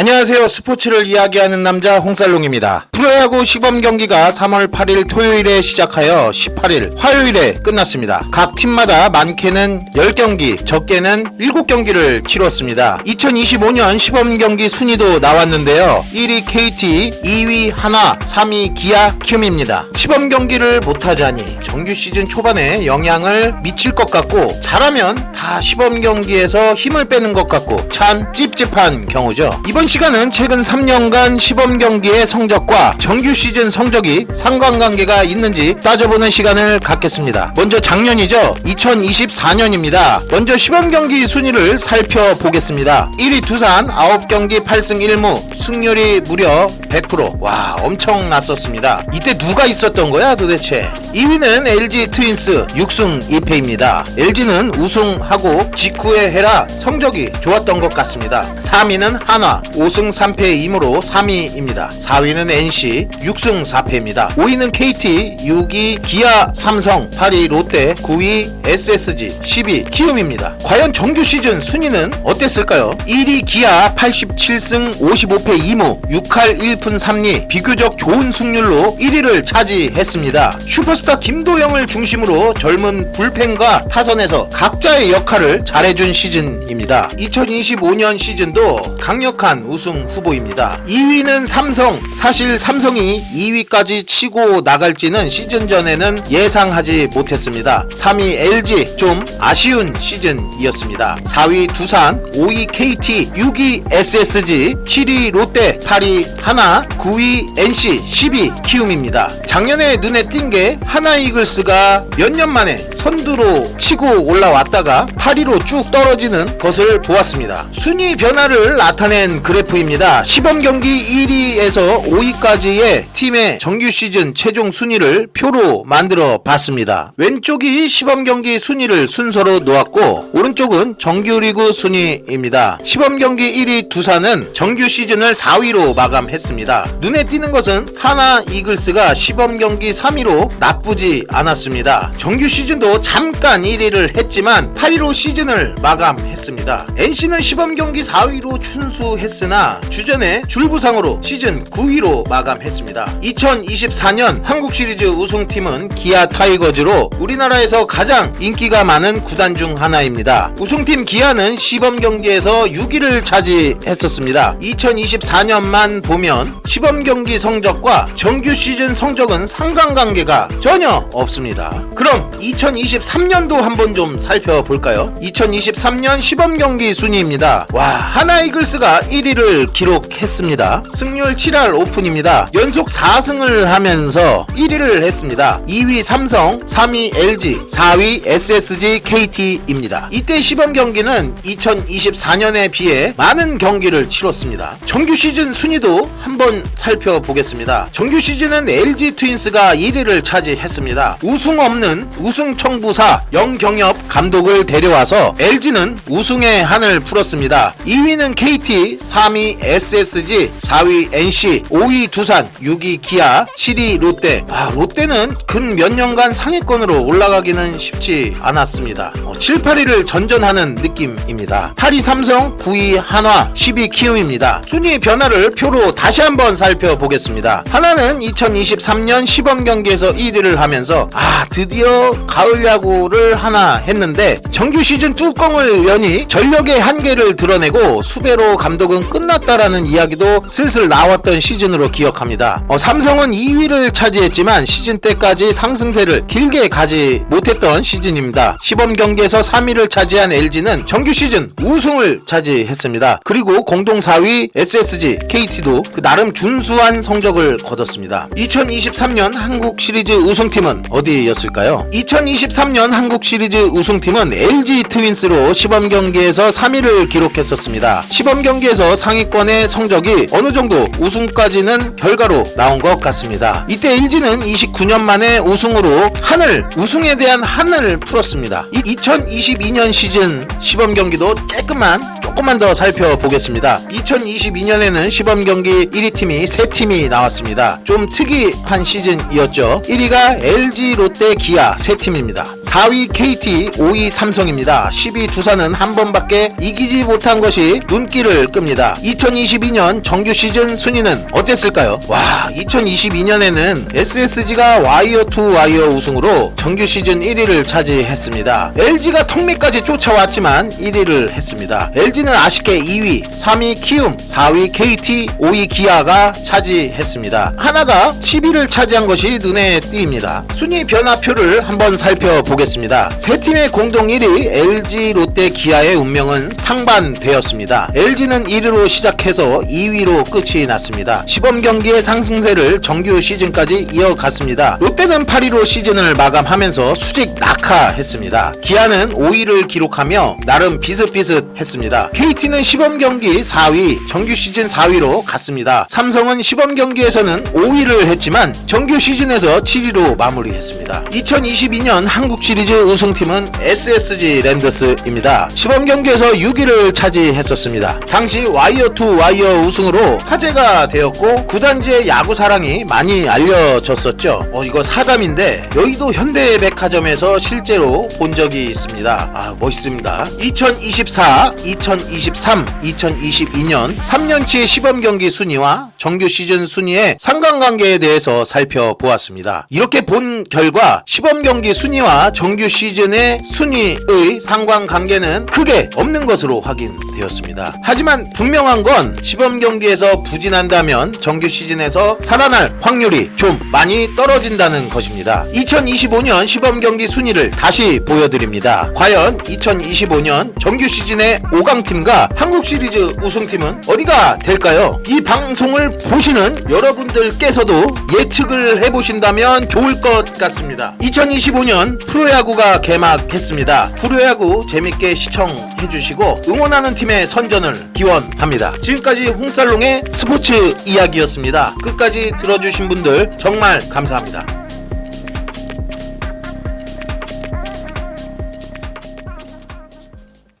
안녕하세요. 스포츠를 이야기하는 남자 홍살롱입니다. 프로야 구 시범 경기가 3월 8일 토요일에 시작하여 18일 화요일에 끝났습니다. 각 팀마다 많게는 10경기, 적게는 7경기를 치렀습니다. 2025년 시범 경기 순위도 나왔는데요. 1위 KT, 2위 하나, 3위 기아 키움입니다. 시범 경기를 못하자니 정규 시즌 초반에 영향을 미칠 것 같고 잘하면 다 시범 경기에서 힘을 빼는 것 같고 참 찝찝한 경우죠. 이번 시간은 최근 3년간 시범 경기의 성적과 정규 시즌 성적이 상관관계가 있는지 따져보는 시간을 갖겠습니다. 먼저 작년이죠. 2024년입니다. 먼저 시범 경기 순위를 살펴보겠습니다. 1위 두산 9경기 8승 1무 승률이 무려 100%. 와, 엄청 났었습니다. 이때 누가 있었던 거야 도대체? 2위는 LG 트윈스 6승 2패입니다. LG는 우승하고 직후에 해라 성적이 좋았던 것 같습니다. 3위는 한화 5승 3패 2무로 3위입니다. 4위는 NC 6승 4패입니다. 5위는 KT 6위 기아 삼성 8위 롯데 9위 SSG 10위 키움입니다. 과연 정규 시즌 순위는 어땠을까요? 1위 기아 87승 55패 2무 6할 1푼 3리 비교적 좋은 승률로 1위를 차지했습니다. 슈퍼스타 김도영을 중심으로 젊은 불펜과 타선에서 각자의 역할을 잘해준 시즌입니다. 2025년 시즌도 강력한 우승 후보입니다. 2위는 삼성. 사실 삼성 이 2위까지 치고 나갈지는 시즌 전에는 예상하지 못했습니다. 3위 LG 좀 아쉬운 시즌이었습니다. 4위 두산, 5위 KT, 6위 SSG, 7위 롯데, 8위 하나, 9위 NC, 10위 키움입니다. 작년에 눈에 띈 게 하나 이글스가 몇 년 만에 선두로 치고 올라왔다가 8위로 쭉 떨어지는 것을 보았습니다. 순위 변화를 나타낸 그래프입니다. 시범 경기 1위에서 5위까지 의 팀의 정규 시즌 최종 순위를 표로 만들어 봤습니다. 왼쪽이 시범 경기 순위를 순서로 놓았고 오른쪽은 정규 리그 순위입니다. 시범 경기 1위 두산은 정규 시즌을 4위로 마감했습니다. 눈에 띄는 것은 하나 이글스가 시범 경기 3위로 나쁘지 않았습니다. 정규 시즌도 잠깐 1위를 했지만 8위로 시즌을 마감했습니다. NC는 시범 경기 4위로 춘수했으나 주전에 줄부상으로 시즌 9위로 마감했습니다. 2024년 한국 시리즈 우승팀은 기아 타이거즈로 우리나라에서 가장 인기가 많은 구단 중 하나입니다. 우승팀 기아는 시범 경기에서 6위를 차지했었습니다. 2024년만 보면 시범 경기 성적과 정규 시즌 성적은 상관관계가 전혀 없습니다. 그럼 2023년도 한번 좀 살펴볼까요? 2023년 시범 경기 순위입니다. 와, 하나 이글스가 1위를 기록했습니다. 승률 7할 오픈입니다. 연속 4승을 하면서 1위를 했습니다. 2위 삼성, 3위 LG, 4위 SSG KT입니다. 이때 시범 경기는 2024년에 비해 많은 경기를 치렀습니다. 정규 시즌 순위도 한번 살펴보겠습니다. 정규 시즌은 LG 트윈스가 1위를 차지했습니다. 우승 없는 우승 청부사 영경엽 감독을 데려와서 LG는 우승의 한을 풀었습니다. 2위는 KT, 3위 SSG, 4위 NC, 5위 두산, 6위 기아, 7위 롯데. 아, 롯데는 근 몇 년간 상위권으로 올라가기는 쉽지 않았습니다. 어, 7, 8위를 전전하는 느낌입니다. 8위 삼성, 9위 한화, 10위 키움입니다. 순위 변화를 표로 다시 한번 살펴보겠습니다. 하나는 2023년 시범 경기에서 1위를 하면서 아 드디어 가을 야구를 하나 했는데 정규 시즌 뚜껑을 여니 전력의 한계를 드러내고 수배로 감독은 끝났다라는 이야기도 슬슬 나왔던 시즌으로 기억합니다. 어, 삼성은 2위를 차지했지만 시즌 때까지 상승세를 길게 가지 못했던 시즌입니다. 시범 경기에서 3위를 차지한 LG는 정규 시즌 우승을 차지했습니다. 그리고 공동 4위 SSG, KT도 그 나름 준수한 성적을 거뒀습니다. 2023년 한국 시리즈 우승팀은 어디였을까요? 2023년 한국 시리즈 우승팀은 LG 트윈스로 시범 경기에서 3위를 기록했었습니다. 시범 경기에서 상위권의 성적이 어느 정도 우승까지는 결과 로 결과로 나온 것 같습니다. 이때 LG는 29년 만에 우승으로 한을 우승에 대한 한을 풀었습니다. 이 2022년 시즌 시범 경기도 조금만 조금만 더 살펴보겠습니다. 2022년에는 시범 경기 1위 팀이 3팀이 나왔습니다. 좀 특이한 시즌이었죠. 1위가 LG, 롯데, 기아 3팀입니다. 4위 KT, 5위 삼성입니다. 10위 두산은 한 번밖에 이기지 못한 것이 눈길을 끕니다. 2022년 정규 시즌 순위는 어땠을까요? 와, 2022년에는 SSG가 와이어 투 와이어 우승으로 정규 시즌 1위를 차지했습니다. LG가 턱밑까지 쫓아왔지만 1위를 했습니다. LG는 아쉽게 2위, 3위 키움, 4위 KT, 5위 기아가 차지했습니다. 하나가 10위를 차지한 것이 눈에 띄입니다. 순위 변화표를 한번 살펴보겠습니다. 세 팀의 공동 1위 LG, 롯데, 기아의 운명은 상반되었습니다. LG는 1위로 시작해서 2위로 끝이 났습니다. 시범 경기 의 상승세를 정규 시즌까지 이어갔습니다. 롯데는 8위로 시즌을 마감하면서 수직 낙하했습니다. 기아는 5위를 기록하며 나름 비슷비슷했습니다. KT는 시범 경기 4위, 정규 시즌 4위로 갔습니다. 삼성은 시범 경기에서는 5위를 했지만 정규 시즌에서 7위로 마무리했습니다. 2022년 한국 시리즈 우승팀은 SSG 랜더스입니다. 시범 경기에서 6위를 차지했었습니다. 당시 와이어 투 와이어 우승으로 화제가 되었고 구단 주의 야구 사랑이 많이 알려졌었죠. 어 이거 사담인데 여의도 현대백화점에서 실제로 본 적이 있습니다. 아 멋있습니다. 2024, 2023, 2022년 3년치 시범 경기 순위와 정규 시즌 순위의 상관관계에 대해서 살펴보았습니다. 이렇게 본 결과 시범 경기 순위와 정규 시즌의 순위의 상관관계는 크게 없는 것으로 확인되었습니다. 하지만 분명한 건 시범 경기에서 부진한다면 정규 시즌 에서 살아날 확률이 좀 많이 떨어진다는 것입니다. 2025년 시범 경기 순위를 다시 보여드립니다. 과연 2025년 정규 시즌의 5강 팀과 한국 시리즈 우승팀은 어디가 될까요? 이 방송을 보시는 여러분들께서도 예측을 해보신다면 좋을 것 같습니다. 2025년 프로야구가 개막했습니다. 프로야구 재밌게 시청해주시고 응원하는 팀의 선전을 기원합니다. 지금까지 홍살롱의 스포츠 이야기였습니다. 끝까지 들어주신 분들 정말 감사합니다.